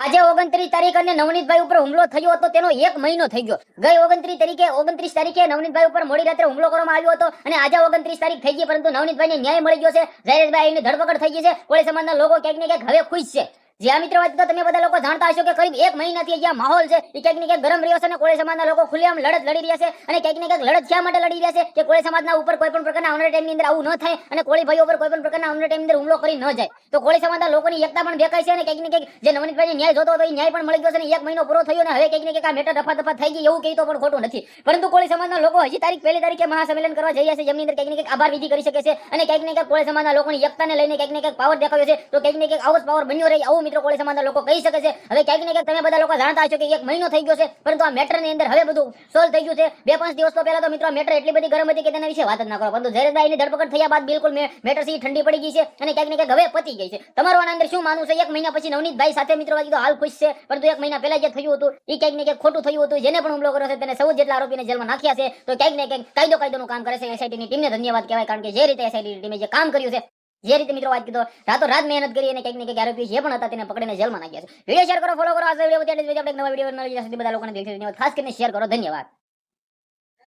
આજે ઓગણત્રીસ તારીખ અને નવનીતભાઈ ઉપર હુમલો થયો હતો, તેનો એક મહિનો થઈ ગયો. ગઈ ઓગણત્રીસ તારીખે ઓગણત્રીસ તારીખે નવનીતભાઈ ઉપર મોડી રાત્રે હુમલો કરવામાં આવ્યો હતો અને આજે ઓગણત્રીસ તારીખ થઈ ગઈ, પરંતુ નવનીતભાઈને ન્યાય મળી ગયો છે. જયેશભાઈની ધરપકડ થઈ ગઈ છે. કોળી સમાજના લોકો ક્યાંક ને ક્યાંક હવે ખુશ છે. જે આ મિત્રો વાત તો તમે બધા લોકો જાણતા હશો કે કરીબ એક મહિનાથી અહીંયા માહોલ છે. એ ક્યાંક ને ક્યાંક ગરમ રહ્યો છે અને કોળી સમાજના લોકો ખુલ્લેઆમ લડત લડી રહ્યા છે અને ક્યાંક ને ક્યાંક લડત શા માટે લડી રહ્યા છે? કે કોળી સમાજના ઉપર કોઈ પણ પ્રકારના આવનારા ટાઈમની અંદર આવું ન થાય અને કોળી ભાઈઓ ઉપર કોઈ પણ પ્રકારના આવનારા ટાઈમની અંદર હુમલો કરી ન જાય. તો કોળી સમાજના લોકોની એકતા પણ દેખાય છે અને ક્યાંક ને ક્યાંક જે નવનીતભાઈ ન્યાય જોતો હતો એ ન્યાય પણ મળી ગયો છે અને એક મહિનો પૂરો થયો અને હવે ક્યાંક ને ક્યાંક આ મેટર દફા દફા થઈ ગઈ એવું કહેતો પણ ખોટું નથી. પરંતુ કોળી સમાજના લોકો હજી તારીખ પહેલી તારીખે મહાસંમેલન કરવા જઈ રહ્યા છે. જેમની અંદર ક્યાંક ને ક્યાંક આભાર વિધિ કરી શકે છે અને ક્યાંક ને ક્યાંક કોળી સમાજના લોકોની એકતાને લઈને ક્યાંક ને ક્યાંક પાવર દેખાયો છે. તો ક્યાંક ને ક્યાંક આવો પાવર બન્યો રહે આવું મિત્રો કોળી સમાજના લોકો કહી શકે છે. હવે ક્યાંક ને ક્યાંક તમે બધા લોકો જાણતા હશો કે એક મહિનો થઈ ગયો છે, પરંતુ આ મેટરની અંદર હવે બધું સોલ્વ થઈ ગયું છે. બે પાંચ દિવસ તો પહેલા તો મિત્રો મેટર એટલી બધી ગરમ હતી કે તેના વિશે વાત જ ના કરો. પરંતુ જયરાજભાઈની ધરપકડ થયા બાદ બિલકુલ મેટર સી ઠંડી પડી ગઈ છે અને ક્યાંક ને ક્યાંક હવે પતી ગઈ છે. તમારું આના અંદર શું માનવું છે? એક મહિના પછી નવનીતભાઈ સાથે મિત્રો તો હાલ ખુશ છે, પરંતુ એક મહિના પહેલા જે થયું હતું એ ક્યાંક ને ક્યાંક ખોટું થયું હતું. જેને પણ હુમલો કર્યો છે તેને સૌ જેટલા આરોપીને જેલમાં નાખ્યા છે. તો ક્યાંક ને ક્યાંક કાયદો કાયદોનું કામ કરે છે. એસઆઈટીની ટીમને ધન્યવાદ કહેવાય, કારણ કે જે રીતે એસઆઈટીની ટીમે જે કામ કર્યું છે જે રીતે મિત્રો વાત કીધો, રાતો રાત મહેનત કરી અને કંઈક ને કંઈક આરોપી જે પણ હતા તેને પકડીને જેલમાં નાખ્યા છે. વીડિયો શેર કરો ફોલો કરો. આ વીડિયો બધા લોકોને ખાસ કરીને શેર કરો. ધન્યવાદ.